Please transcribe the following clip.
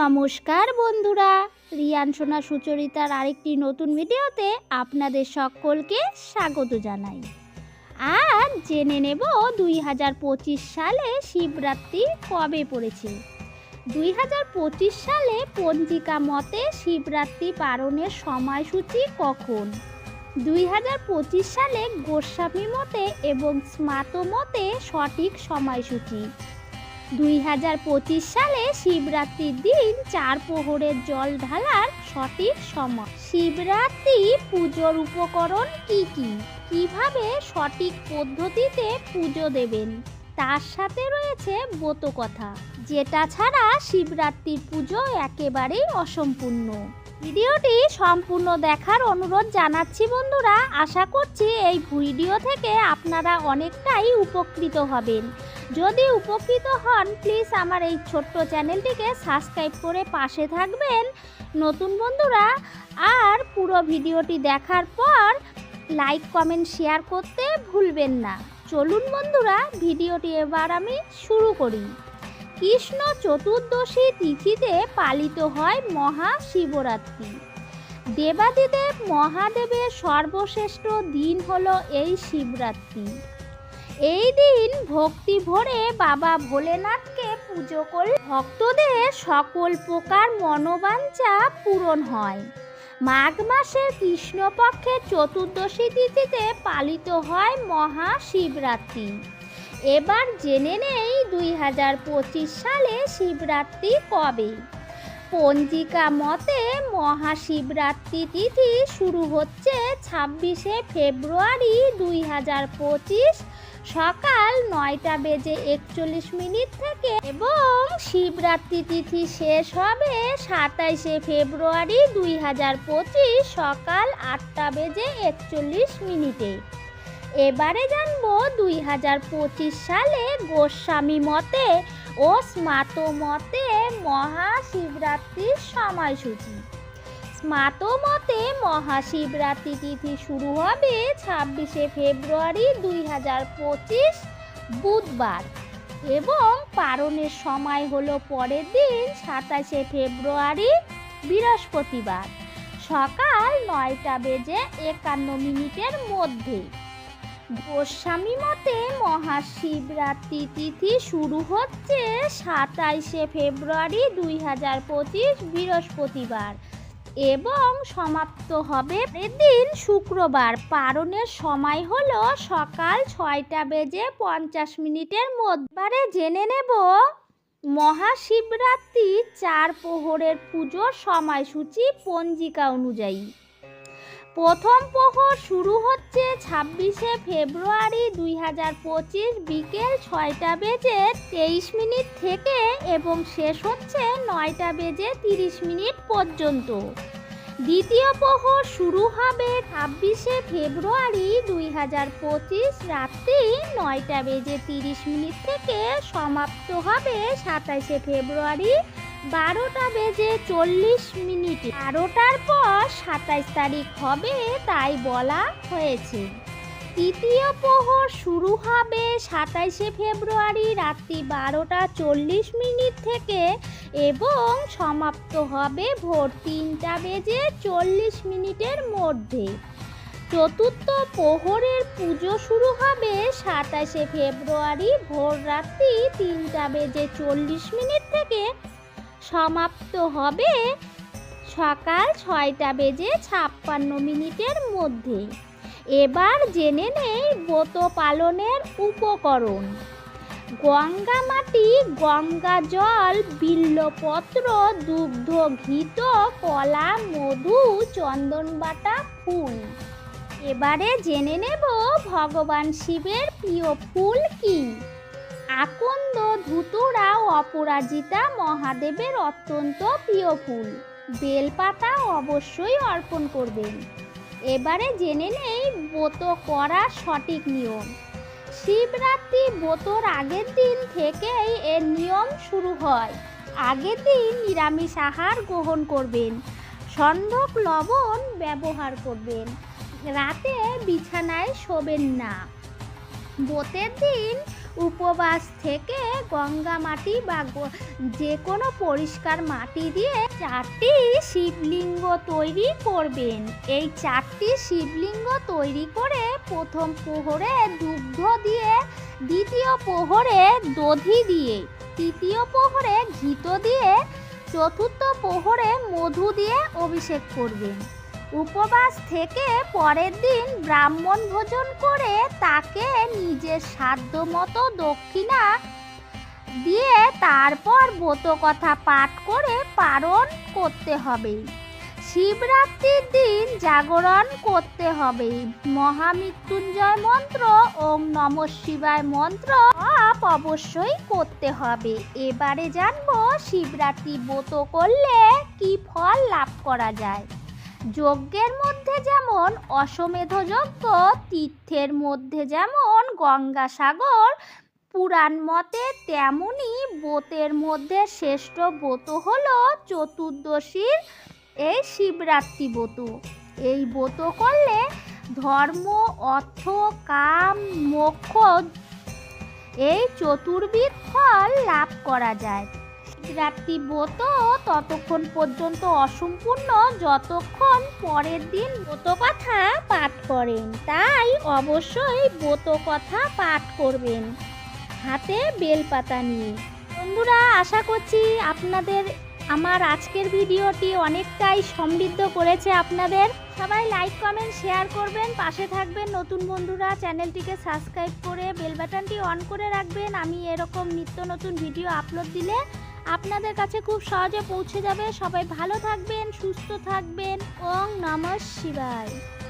নমস্কার বন্ধুরা। রিয়ান, সোনা, সুচরিতার আরেকটি নতুন ভিডিওতে আপনাদের সকলকে স্বাগত জানাই। আর জেনে নেব দুই হাজার পঁচিশ সালে শিবরাত্রি কবে পড়েছে। দুই হাজার পঁচিশ সালে পঞ্জিকা মতে শিবরাত্রি পালনের সময়সূচি কখন? দুই হাজার পঁচিশ সালে গোস্বামী মতে এবং স্মাত মতে সঠিক সময়সূচি। দুই হাজার পঁচিশ সালে শিবরাত্রির দিন চার প্রহরের জল ঢালার সঠিক সময়। শিবরাত্রি পুজোর উপকরণ কি কি? কীভাবে সঠিক পদ্ধতিতে পুজো দেবেন? তার সাথে রয়েছে ব্রত কথা যেটা ছাড়া শিবরাত্রির পুজো একেবারেই অসম্পূর্ণ। ভিডিওটি সম্পূর্ণ দেখার অনুরোধ জানাচ্ছি বন্ধুরা। আশা করছি এই ভিডিও থেকে আপনারা অনেকটাই উপকৃত হবেন। যদি উপকৃত হন প্লিজ আমার এই ছোট্ট চ্যানেলটিকে সাবস্ক্রাইব করে পাশে থাকবেন। নতুন বন্ধুরা, আর পুরো ভিডিওটি দেখার পর লাইক কমেন্ট শেয়ার করতে ভুলবেন না। চলুন বন্ধুরা, ভিডিওটি এবার আমি শুরু করি। কৃষ্ণ চতুর্দশী তিথিতে পালিত হয় মহাশিবরাত্রি। দেবাদিদেব মহাদেবের সর্বশ্রেষ্ঠ দিন হলো এই শিবরাত্রি। এই দিন ভক্তি ভরে বাবা ভোলেনাথকে পুজো করে ভক্তদের সকল প্রকার মনোবাঞ্ছা পূরণ হয়। মাঘ মাসের কৃষ্ণপক্ষের চতুর্দশী তিথিতে পালিত হয় মহাশিবরাত্রি। এবার জেনে নেই দুই হাজার পঁচিশ সালে শিবরাত্রি কবে। পঞ্জিকা মতে মহাশিবরাত্রি তিথি শুরু হচ্ছে ছাব্বিশে ফেব্রুয়ারি দুই হাজার পঁচিশ সকাল নয়টা বেজে একচল্লিশ মিনিট থেকে এবং শিবরাত্রি তিথি শেষ হবে সাতাইশে ফেব্রুয়ারি দুই হাজার পঁচিশ সকাল আটটা বেজে একচল্লিশ মিনিটে। এবারে জানব দুই হাজার পঁচিশ সালে গোস্বামী মতে ও স্মাত মতে মহাশিবরাত্রির সময়সূচি। স্মাত মতে মহাশিবরাত্রি তিথি শুরু হবে ছাব্বিশে ফেব্রুয়ারি দুই হাজার পঁচিশ বুধবার। এবং পারণের সময় হলো পরের দিন সাতাশে ফেব্রুয়ারি বৃহস্পতিবার। সকাল নয়টা বেজে একান্ন মিনিটের মধ্যে। গোস্বামী মতে মহাশিবরাত্রি তিথি শুরু হচ্ছে সাতাইশে ফেব্রুয়ারি দুই হাজার পঁচিশ বৃহস্পতিবার। এবং সমাপ্ত হবে এদিন শুক্রবার। পারণের সময় হলো সকাল ছয়টা বেজে পঞ্চাশ মিনিটের মধ্যে। জেনে নেব, মহাশিবরাত্রি চার প্রহরের পুজোর সময়সূচি পঞ্জিকা অনুযায়ী। প্রথম প্রহর শুরু হচ্ছে ছাব্বিশে ফেব্রুয়ারি দুই হাজার পঁচিশ বিকেল ছয়টা বেজে তেইশ মিনিট থেকে এবং শেষ হচ্ছে নয়টা বেজে তিরিশ মিনিট পর্যন্ত। দ্বিতীয় প্রহর শুরু হবে ছাব্বিশে ফেব্রুয়ারি দুই হাজার পঁচিশ রাত্রি নয়টা বেজে তিরিশ মিনিট থেকে সমাপ্ত হবে সাতাশে ফেব্রুয়ারি বারোটা বেজে চল্লিশ মিনিট। বারোটার পর সাতাইশ তারিখ হবে, তাই বলা হয়েছে। তৃতীয় প্রহর শুরু হবে সাতাইশে ফেব্রুয়ারি রাত্রি বারোটা চল্লিশ মিনিট থেকে এবং সমাপ্ত হবে ভোর তিনটা বেজে চল্লিশ মিনিটের মধ্যে। চতুর্থ প্রহরের পুজো শুরু হবে সাতাশে ফেব্রুয়ারি ভোর রাত্রি তিনটা বেজে চল্লিশ মিনিট থেকে সমাপ্ত হবে সকাল ছয়টা বেজে ছাপ্পান্ন মিনিটের মধ্যে। এবার জেনে নেই ব্রত পালনের উপকরণ। গঙ্গা মাটি গঙ্গা জল, বিল্লপত্র দুগ্ধ ঘিত কলা, মধু, চন্দনবাটা, ফুল। এবারে জেনে নেব ভগবান শিবের প্রিয় ফুল কি। আকন্দ, ধুতুরা অপরাজিতা মহাদেবের অত্যন্ত প্রিয় ফুল। বেলপাতা অবশ্যই অর্পণ করবেন। এবারে জেনে নেই ব্রত করার সঠিক নিয়ম। শিবরাত্রি ব্রতর আগের দিন থেকেই এর নিয়ম শুরু হয়। আগের দিন নিরামিষ আহার গ্রহণ করবেন। সন্ধক লবণ ব্যবহার করবেন। রাতে বিছানায় শোবেন না। ব্রতের দিন উপবাস থেকে গঙ্গা মাটি বা যে কোনো পরিষ্কার মাটি দিয়ে চারটি শিবলিঙ্গ তৈরি করবেন। এই চারটি শিবলিঙ্গ তৈরি করে প্রথম প্রহরে দুগ্ধ দিয়ে, দ্বিতীয় প্রহরে দধি দিয়ে, তৃতীয় প্রহরে ঘিত দিয়ে, চতুর্থ প্রহরে মধু দিয়ে অভিষেক করবেন। উপবাস থেকে পরের দিন ব্রাহ্মণ ভোজন করে তাকে নিজের সাধ্য মতো দক্ষিণা দিয়ে তারপর কথা পাঠ করে পালন করতে হবে। শিবরাত্রির দিন জাগরণ করতে হবে। মহামৃত্যুঞ্জয় মন্ত্র, ওম নম শিবায় মন্ত্র অবশ্যই করতে হবে। এবারে জানব শিবরাত্রি ব্রত করলে কি ফল লাভ করা যায়। যজ্ঞের মধ্যে যেমন অশ্বমেধ যজ্ঞ তীর্থের মধ্যে যেমন গঙ্গাসাগর, পুরাণ মতে তেমনি ব্রতের মধ্যে শ্রেষ্ঠ ব্রত হল চতুর্দশীর এই শিবরাত্রি ব্রত এই ব্রত করলে ধর্ম, অর্থ, কাম, মোক্ষ এই চতুর্বিধ ফল লাভ করা যায়। রাত্রি ব্রত ততক্ষণ পর্যন্ত অসম্পূর্ণ, যতক্ষণ পরের দিন ব্রত কথা পাঠ করেন। তাই অবশ্যই ব্রত কথা পাঠ করবেন। হাতে বেলপাতা নিয়ে। বন্ধুরা, আশা করছি আপনাদের আমার আজকের ভিডিওটি অনেকটাই সমৃদ্ধ করেছে আপনাদের। সবাই লাইক, কমেন্ট, শেয়ার করবেন। পাশে থাকবেন নতুন বন্ধুরা। চ্যানেলটিকে সাবস্ক্রাইব করে বেল বাটনটি অন করে রাখবেন। আমি এরকম নিত্য নতুন ভিডিও আপলোড দিলে আপনাদের কাছে খুব সহজে পৌঁছে যাবে। সবাই ভালো থাকবেন সুস্থ থাকবেন। ওং নমঃ শিবায়।